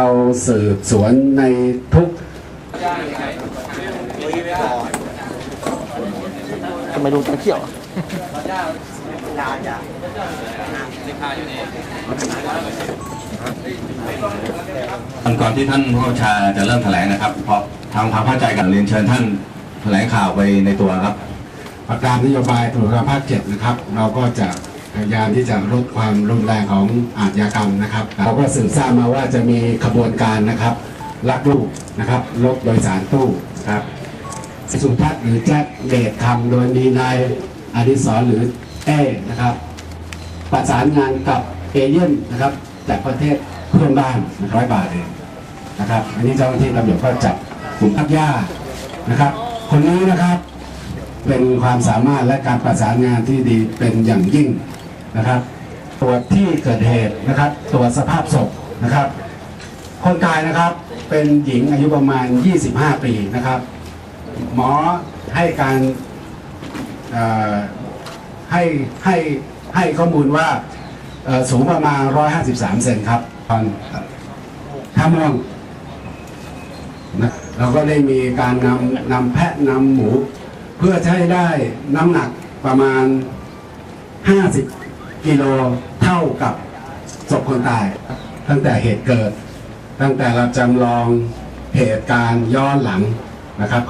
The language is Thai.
เราสืบสวนในทุกทำไมลุงจังเขี้ยวอะก่อนที่ท่านผู้บัญชาจะเริ่มแถลงนะครับเพราะทำความเข้าใจกันเรียนเชิญท่านแถลงข่าวไปในตัวครับ ประการนโยบายตรวจภาคเจ็ดนะครับ เราก็จะ พยายามที่จะลดความรุนแรงของอาชญากรรมนะครับเราก็สืบทราบมาว่าจะมีขบวนการนะครับลักลูกนะครับรถโดยสารตู้นะครับสุทัศน์หรือแจ็คเดชคำโดยมีนายอดิศรหรือเอ้นะครับ ประสานงานกับเอเย่นนะครับจากประเทศเพื่อนบ้านร้อยบาทเองนะครับ อันนี้เจ้าหน้าที่ตำรวจก็จับกลุ่มพักย่านะครับ คนนี้นะครับเป็นความสามารถและการประสานงานที่ดีเป็นอย่างยิ่ง นะครับ ตรวจที่เกิดเหตุนะครับ ตรวจสภาพศพนะครับ คนตายนะครับเป็นหญิงอายุประมาณ 25 ปีนะครับ หมอให้การให้ให้ให้ข้อมูลว่าสูงประมาณ 153 เซนครับตอนท่าม่วงนะเราก็ได้มีการนำนำแพะนำหมู เพื่อให้ได้น้ำหนักประมาณ 50 กิโลเท่ากับศพคนตาย ตั้งแต่เหตุเกิด ตั้งแต่เราจำลองเหตุการณ์ย้อนหลังนะครับ